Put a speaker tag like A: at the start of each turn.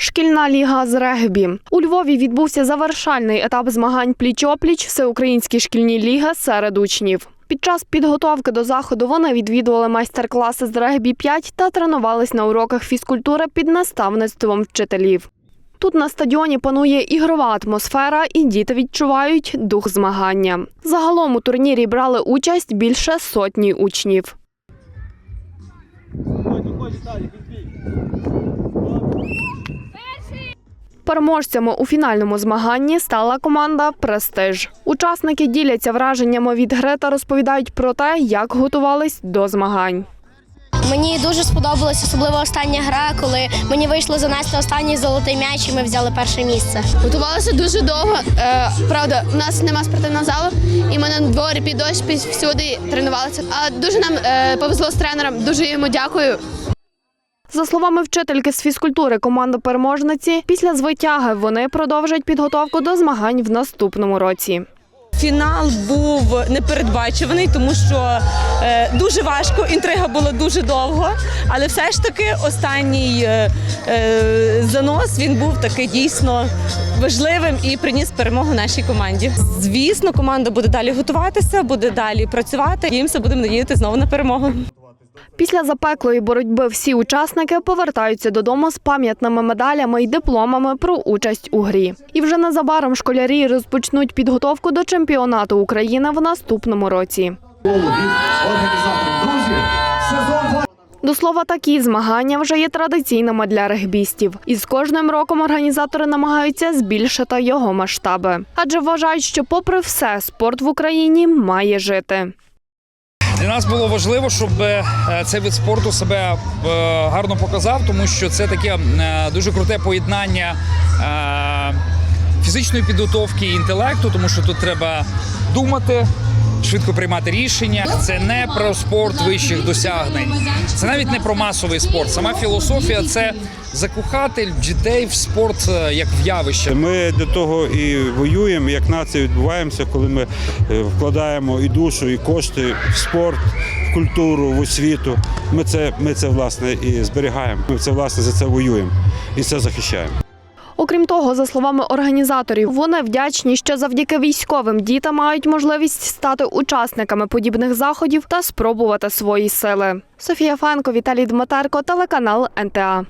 A: Шкільна ліга з регбі. У Львові відбувся завершальний етап змагань пліч-опліч всеукраїнські шкільні ліги серед учнів. Під час підготовки до заходу вони відвідували майстер-класи з регбі 5 та тренувались на уроках фізкультури під наставництвом вчителів. Тут на стадіоні панує ігрова атмосфера, і діти відчувають дух змагання. Загалом у турнірі брали участь більше сотні учнів. Переможцями у фінальному змаганні стала команда Престиж. Учасники діляться враженнями від гри та розповідають про те, як готувались до змагань.
B: Мені дуже сподобалась особливо остання гра, коли мені вийшло занести останній золотий м'яч, і ми взяли перше місце.
C: Готувалися дуже довго. Е, правда, у нас нема спортивного залу, і ми на дворі під дощ під всюди тренувалися. А дуже нам е, повезло з тренером. Дуже йому дякую.
A: За словами вчительки з фізкультури команди переможниці, після звитяги вони продовжать підготовку до змагань в наступному році.
D: Фінал був непередбачуваний, тому що е, дуже важко, інтрига була дуже довго, але все ж таки останній е, е, занос він був такий дійсно важливим і приніс перемогу нашій команді. Звісно, команда буде далі готуватися, буде далі працювати. І все будемо надіяти знову на перемогу.
A: Після запеклої боротьби всі учасники повертаються додому з пам'ятними медалями й дипломами про участь у грі. І вже незабаром школярі розпочнуть підготовку до чемпіонату України в наступному році. До слова, такі змагання вже є традиційними для регбістів. І з кожним роком організатори намагаються збільшити його масштаби, адже вважають, що, попри все, спорт в Україні має жити.
E: Для нас було важливо, щоб е, цей вид спорту себе е, гарно показав, тому що це таке е, дуже круте поєднання фізичної підготовки і інтелекту, тому що тут треба думати. Швидко приймати рішення. Це не про спорт вищих досягнень. Це навіть не про масовий спорт. Сама філософія це закохати дітей в спорт е, як в явище.
F: Ми для того і воюємо, як нація відбуваємося, коли ми е, вкладаємо і душу, і кошти в спорт, в культуру, в освіту. Ми це, ми це власне і зберігаємо. Ми це власне за це воюємо і це захищаємо.
A: Окрім того, за словами організаторів, вони вдячні, що завдяки військовим діти мають можливість стати учасниками подібних заходів та спробувати свої сили. Софія Фенко, Віталій Дмитерко, телеканал НТА.